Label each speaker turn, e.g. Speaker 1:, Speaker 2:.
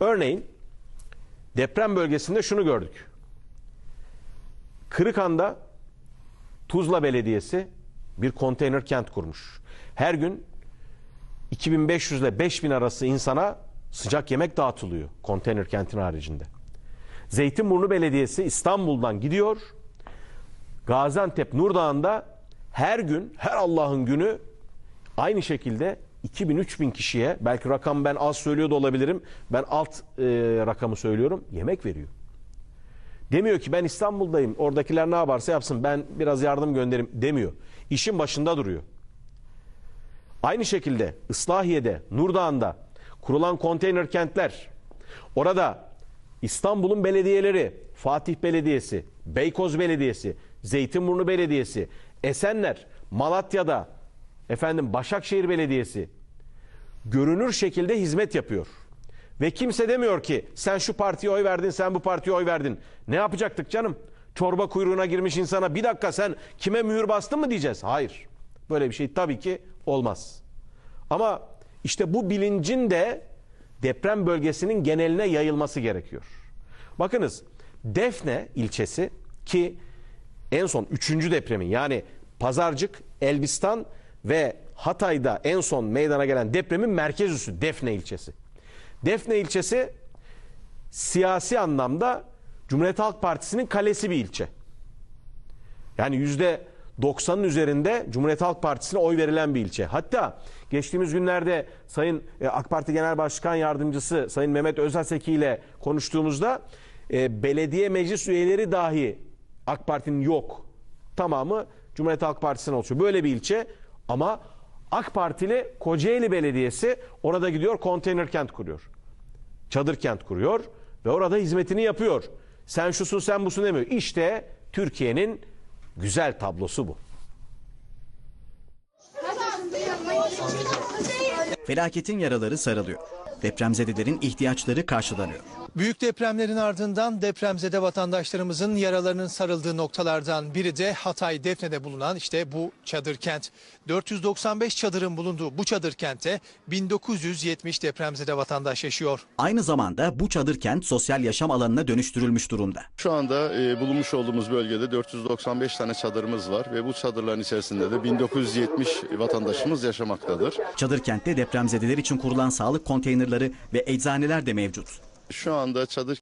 Speaker 1: Örneğin deprem bölgesinde şunu gördük. Kırıkhan'da Tuzla Belediyesi bir konteyner kent kurmuş. Her gün 2500 ile 5000 arası insana sıcak yemek dağıtılıyor konteyner kentin haricinde. Zeytinburnu Belediyesi İstanbul'dan gidiyor. Gaziantep Nurdağ'ında her gün, her Allah'ın günü aynı şekilde 2000-3000 kişiye, belki rakam ben az söylüyor da olabilirim, ben alt e, rakamı söylüyorum, yemek veriyor. Demiyor ki ben İstanbul'dayım, oradakiler ne yaparsa yapsın, ben biraz yardım gönderim demiyor. İşin başında duruyor. Aynı şekilde Islahiye'de, Nurdağ'ında kurulan konteyner kentler, orada İstanbul'un belediyeleri, Fatih Belediyesi, Beykoz Belediyesi, Zeytinburnu Belediyesi, Esenler, Malatya'da, efendim Başakşehir Belediyesi görünür şekilde hizmet yapıyor. Ve kimse demiyor ki sen şu partiye oy verdin, sen bu partiye oy verdin. Ne yapacaktık canım? Çorba kuyruğuna girmiş insana bir dakika sen kime mühür bastın mı diyeceğiz? Hayır. Böyle bir şey tabii ki olmaz. Ama işte bu bilincin de deprem bölgesinin geneline yayılması gerekiyor. Bakınız Defne ilçesi ki en son 3. depremin yani Pazarcık, Elbistan ve Hatay'da en son meydana gelen depremin merkez üssü Defne ilçesi. Defne ilçesi siyasi anlamda Cumhuriyet Halk Partisi'nin kalesi bir ilçe. Yani yüzde 90'ın üzerinde Cumhuriyet Halk Partisi'ne oy verilen bir ilçe. Hatta geçtiğimiz günlerde Sayın e, AK Parti Genel Başkan Yardımcısı Sayın Mehmet Özaseki ile konuştuğumuzda e, belediye meclis üyeleri dahi AK Parti'nin yok. Tamamı Cumhuriyet Halk Partisi'ne oluşuyor. Böyle bir ilçe ama AK Partili Kocaeli Belediyesi orada gidiyor konteyner kent kuruyor. Çadır kent kuruyor ve orada hizmetini yapıyor. Sen şusun sen busun demiyor. İşte Türkiye'nin güzel tablosu bu.
Speaker 2: Felaketin yaraları sarılıyor. Depremzedelerin ihtiyaçları karşılanıyor.
Speaker 3: Büyük depremlerin ardından depremzede vatandaşlarımızın yaralarının sarıldığı noktalardan biri de Hatay Defne'de bulunan işte bu çadır kent. 495 çadırın bulunduğu bu çadır kente 1970 depremzede vatandaş yaşıyor.
Speaker 2: Aynı zamanda bu çadır kent sosyal yaşam alanına dönüştürülmüş durumda.
Speaker 4: Şu anda e, bulunmuş olduğumuz bölgede 495 tane çadırımız var ve bu çadırların içerisinde de 1970 vatandaşımız yaşamaktadır.
Speaker 2: Çadır kentte depremzedeler için kurulan sağlık konteynerleri ve eczaneler de mevcut.
Speaker 4: Şu anda çadır